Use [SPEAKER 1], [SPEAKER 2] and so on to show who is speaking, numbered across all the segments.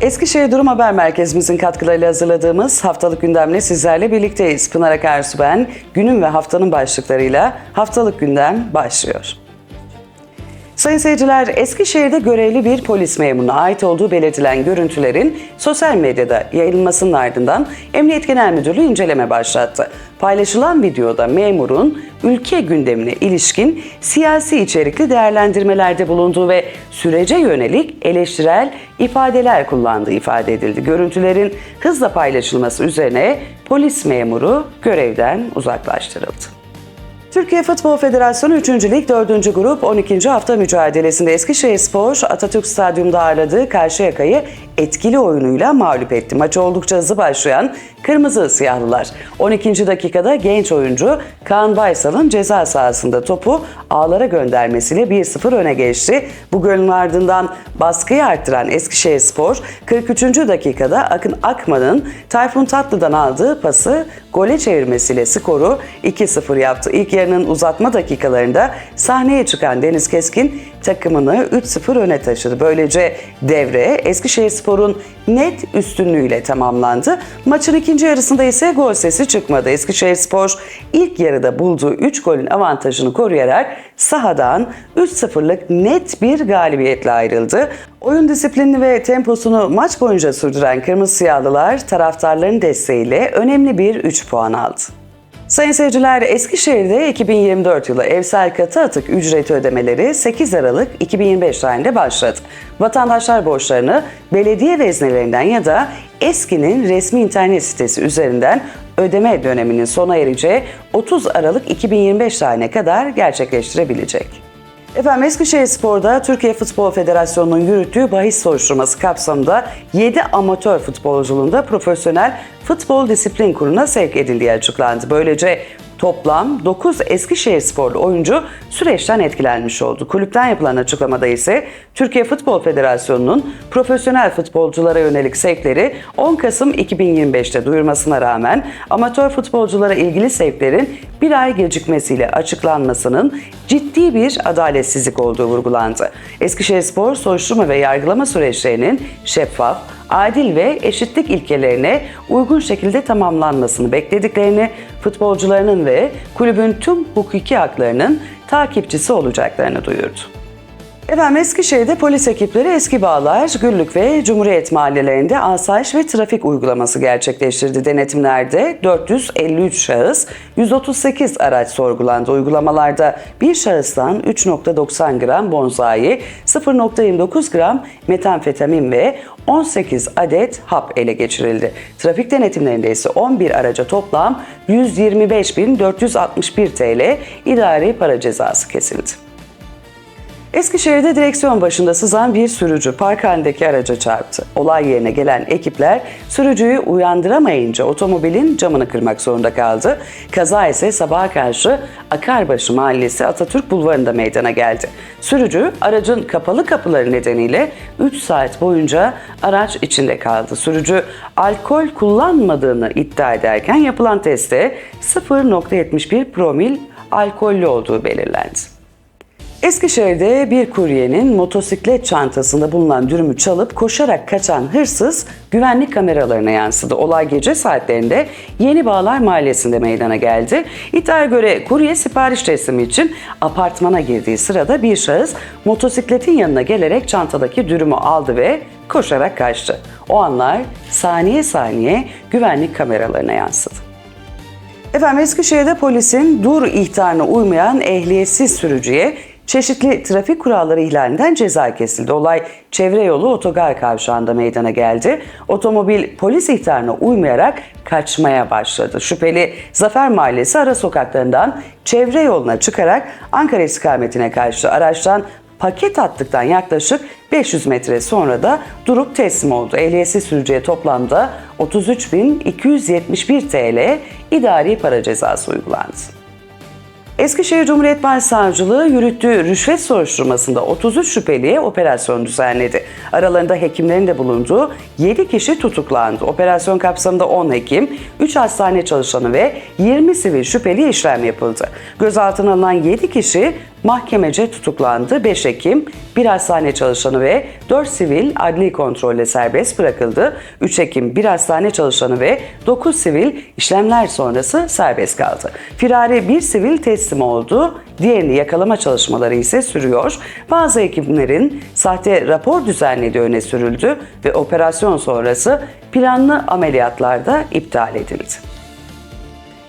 [SPEAKER 1] Eskişehir Durum Haber Merkezimizin katkılarıyla hazırladığımız haftalık gündemle sizlerle birlikteyiz. Pınar Akarsu ben. Günün ve haftanın başlıklarıyla haftalık gündem başlıyor. Sayın seyirciler, Eskişehir'de görevli bir polis memuruna ait olduğu belirtilen görüntülerin sosyal medyada yayılmasının ardından Emniyet Genel Müdürlüğü inceleme başlattı. Paylaşılan videoda memurun ülke gündemine ilişkin siyasi içerikli değerlendirmelerde bulunduğu ve sürece yönelik eleştirel ifadeler kullandığı ifade edildi. Görüntülerin hızla paylaşılması üzerine polis memuru görevden uzaklaştırıldı. Türkiye Futbol Federasyonu 3. Lig 4. Grup 12. hafta mücadelesinde Eskişehir Spor Atatürk Stadyum'da ağırladığı Karşıyaka'yı etkili oyunuyla mağlup etti. Maç oldukça hızlı başlayan Kırmızı Siyahlılar 12. dakikada genç oyuncu Kaan Baysal'ın ceza sahasında topu ağlara göndermesiyle 1-0 öne geçti. Bu golün ardından baskıyı arttıran Eskişehir Spor 43. dakikada Akın Akman'ın Tayfun Tatlı'dan aldığı pası gole çevirmesiyle skoru 2-0 yaptı. İlk yarının uzatma dakikalarında sahneye çıkan Deniz Keskin takımını 3-0 öne taşıdı. Böylece devre Eskişehir Spor'un net üstünlüğüyle tamamlandı. Maçın ikinci yarısında ise gol sesi çıkmadı. Eskişehir Spor ilk yarıda bulduğu 3 golün avantajını koruyarak sahadan 3-0'lık net bir galibiyetle ayrıldı. Oyun disiplinini ve temposunu maç boyunca sürdüren Kırmızı Siyahlılar taraftarların desteğiyle önemli bir 3 puan aldı. Sayın seyirciler, Eskişehir'de 2024 yılı evsel katı atık ücreti ödemeleri 8 Aralık 2025 tarihinde başladı. Vatandaşlar borçlarını belediye veznelerinden ya da ESKİ'nin resmi internet sitesi üzerinden ödeme döneminin sona ereceği 30 Aralık 2025 tarihine kadar gerçekleştirebilecek. Efendim Eskişehir Spor'da Türkiye Futbol Federasyonu'nun yürüttüğü bahis soruşturması kapsamında 7 amatör futbolculuğunda profesyonel futbol disiplin kuruluna sevk edildiği açıklandı. Böylece toplam 9 Eskişehir sporlu oyuncu süreçten etkilenmiş oldu. Kulüpten yapılan açıklamada ise Türkiye Futbol Federasyonu'nun profesyonel futbolculara yönelik sevkleri 10 Kasım 2025'te duyurmasına rağmen amatör futbolculara ilgili sevklerin bir ay gecikmesiyle açıklanmasının ciddi bir adaletsizlik olduğu vurgulandı. Eskişehir Spor soruşturma ve yargılama süreçlerinin şeffaf, adil ve eşitlik ilkelerine uygun şekilde tamamlanmasını beklediklerini, futbolcularının ve kulübün tüm hukuki haklarının takipçisi olacaklarını duyurdu. Efendim Eskişehir'de polis ekipleri Eski Bağlar, Güllük ve Cumhuriyet mahallelerinde asayiş ve trafik uygulaması gerçekleştirdi. Denetimlerde 453 şahıs, 138 araç sorgulandı. Uygulamalarda bir şahıstan 3.90 gram bonzai, 0.29 gram metamfetamin ve 18 adet hap ele geçirildi. Trafik denetimlerinde ise 11 araca toplam 125.461 TL idari para cezası kesildi. Eskişehir'de direksiyon başında sızan bir sürücü park halindeki araca çarptı. Olay yerine gelen ekipler sürücüyü uyandıramayınca otomobilin camını kırmak zorunda kaldı. Kaza ise sabaha karşı Akarbaşı Mahallesi Atatürk Bulvarı'nda meydana geldi. Sürücü aracın kapalı kapıları nedeniyle 3 saat boyunca araç içinde kaldı. Sürücü alkol kullanmadığını iddia ederken yapılan testte 0.71 promil alkollü olduğu belirlendi. Eskişehir'de bir kuryenin motosiklet çantasında bulunan dürümü çalıp koşarak kaçan hırsız güvenlik kameralarına yansıdı. Olay gece saatlerinde Yeni Bağlar Mahallesi'nde meydana geldi. İddiaya göre kurye sipariş teslimi için apartmana girdiği sırada bir şahıs motosikletin yanına gelerek çantadaki dürümü aldı ve koşarak kaçtı. O anlar saniye saniye güvenlik kameralarına yansıdı. Efendim Eskişehir'de polisin dur ihtarına uymayan ehliyetsiz sürücüye çeşitli trafik kuralları ihlalinden ceza kesildi. Olay çevre yolu otogar kavşağında meydana geldi. Otomobil polis ihtarına uymayarak kaçmaya başladı. Şüpheli Zafer Mahallesi ara sokaklarından çevre yoluna çıkarak Ankara istikametine kaçtı. Araçtan paket attıktan yaklaşık 500 metre sonra da durup teslim oldu. Ehliyetsiz sürücüye toplamda 33.271 TL idari para cezası uygulandı. Eskişehir Cumhuriyet Başsavcılığı yürüttüğü rüşvet soruşturmasında 33 şüpheliye operasyon düzenledi. Aralarında hekimlerin de bulunduğu 7 kişi tutuklandı. Operasyon kapsamında 10 hekim, 3 hastane çalışanı ve 20 sivil şüpheli işlem yapıldı. Gözaltına alınan 7 kişi mahkemece tutuklandı. 5 Ekim bir hastane çalışanı ve 4 sivil adli kontrolle serbest bırakıldı. 3 Ekim bir hastane çalışanı ve 9 sivil işlemler sonrası serbest kaldı. Firari bir sivil teslim oldu. Diğerini yakalama çalışmaları ise sürüyor. Bazı ekiplerin sahte rapor düzenlediği öne sürüldü ve operasyon sonrası planlı ameliyatlarda iptal edildi.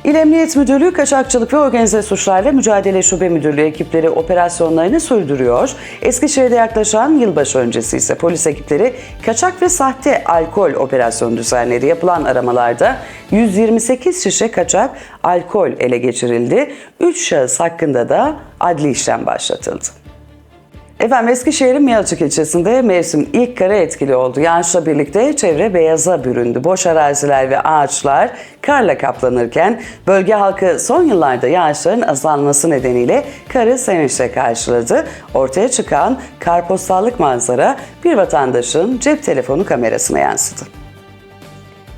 [SPEAKER 1] İl Emniyet Müdürlüğü Kaçakçılık ve Organize Suçlarla Mücadele Şube Müdürlüğü ekipleri operasyonlarını sürdürüyor. Eskişehir'de yaklaşan yılbaşı öncesi ise polis ekipleri kaçak ve sahte alkol operasyonu düzenledi. Yapılan aramalarda 128 şişe kaçak alkol ele geçirildi. 3 şahıs hakkında da adli işlem başlatıldı. Efendim Eskişehir'in Miyalçık ilçesinde mevsim ilk kara etkili oldu. Yağışla birlikte çevre beyaza büründü. Boş araziler ve ağaçlar karla kaplanırken bölge halkı son yıllarda yağışların azalması nedeniyle karı sevinçle karşıladı. Ortaya çıkan karpostallık manzara bir vatandaşın cep telefonu kamerasına yansıdı.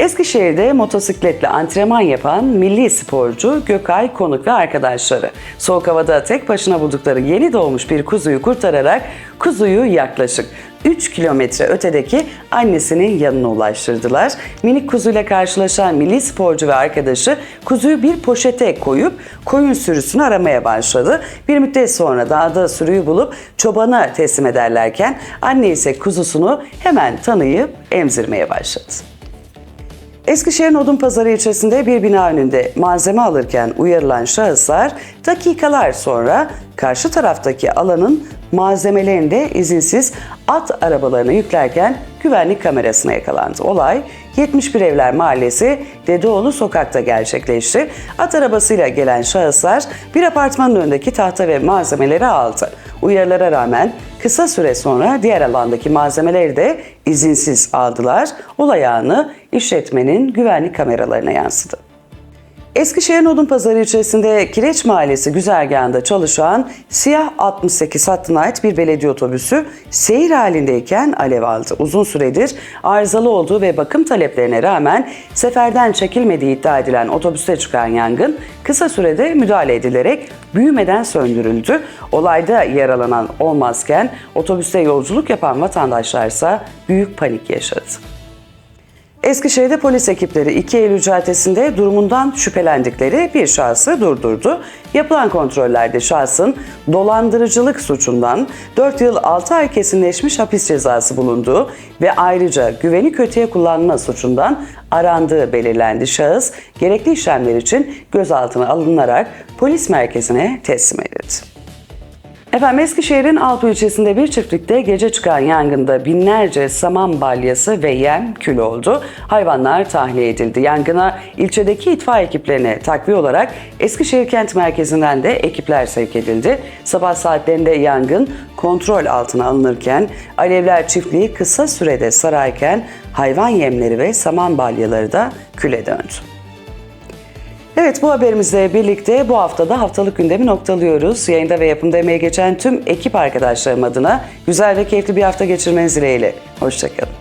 [SPEAKER 1] Eskişehir'de motosikletle antrenman yapan milli sporcu Gökay Konuk ve arkadaşları soğuk havada tek başına buldukları yeni doğmuş bir kuzuyu kurtararak kuzuyu yaklaşık 3 kilometre ötedeki annesinin yanına ulaştırdılar. Minik kuzuyla karşılaşan milli sporcu ve arkadaşı kuzuyu bir poşete koyup koyun sürüsünü aramaya başladı. Bir müddet sonra dağda sürüyü bulup çobana teslim ederlerken anne ise kuzusunu hemen tanıyıp emzirmeye başladı. Eskişehir'in Odunpazarı ilçesinde bir bina önünde malzeme alırken uyarılan şahıslar dakikalar sonra karşı taraftaki alanın malzemelerini de izinsiz at arabalarına yüklerken güvenlik kamerasına yakalandı. Olay 71 Evler Mahallesi Dedeoğlu sokakta gerçekleşti. At arabasıyla gelen şahıslar bir apartmanın önündeki tahta ve malzemeleri aldı. Uyarılara rağmen kısa süre sonra diğer alandaki malzemeleri de izinsiz aldılar. Olay anı işletmenin güvenlik kameralarına yansıdı. Eskişehir'in Odunpazarı ilçesinde Kireç Mahallesi güzergahında çalışan siyah 68 hattına ait bir belediye otobüsü seyir halindeyken alev aldı. Uzun süredir arızalı olduğu ve bakım taleplerine rağmen seferden çekilmediği iddia edilen otobüste çıkan yangın kısa sürede müdahale edilerek büyümeden söndürüldü. Olayda yaralanan olmazken otobüste yolculuk yapan vatandaşlarsa büyük panik yaşadı. Eskişehir'de polis ekipleri 2 Eylül caddesinde durumundan şüphelendikleri bir şahsı durdurdu. Yapılan kontrollerde şahsın dolandırıcılık suçundan 4 yıl 6 ay kesinleşmiş hapis cezası bulunduğu ve ayrıca güveni kötüye kullanma suçundan arandığı belirlendi. Şahıs gerekli işlemler için gözaltına alınarak polis merkezine teslim edildi. Efendim Eskişehir'in Altu ilçesinde bir çiftlikte gece çıkan yangında binlerce saman balyası ve yem kül oldu. Hayvanlar tahliye edildi. Yangına ilçedeki itfaiye ekiplerine takviye olarak Eskişehir kent merkezinden de ekipler sevk edildi. Sabah saatlerinde yangın kontrol altına alınırken alevler çiftliği kısa sürede sararken hayvan yemleri ve saman balyaları da küle döndü. Evet bu haberimizle birlikte bu haftada haftalık gündemi noktalıyoruz. Yayında ve yapımda emeği geçen tüm ekip arkadaşlarım adına güzel ve keyifli bir hafta geçirmeniz dileğiyle. Hoşçakalın.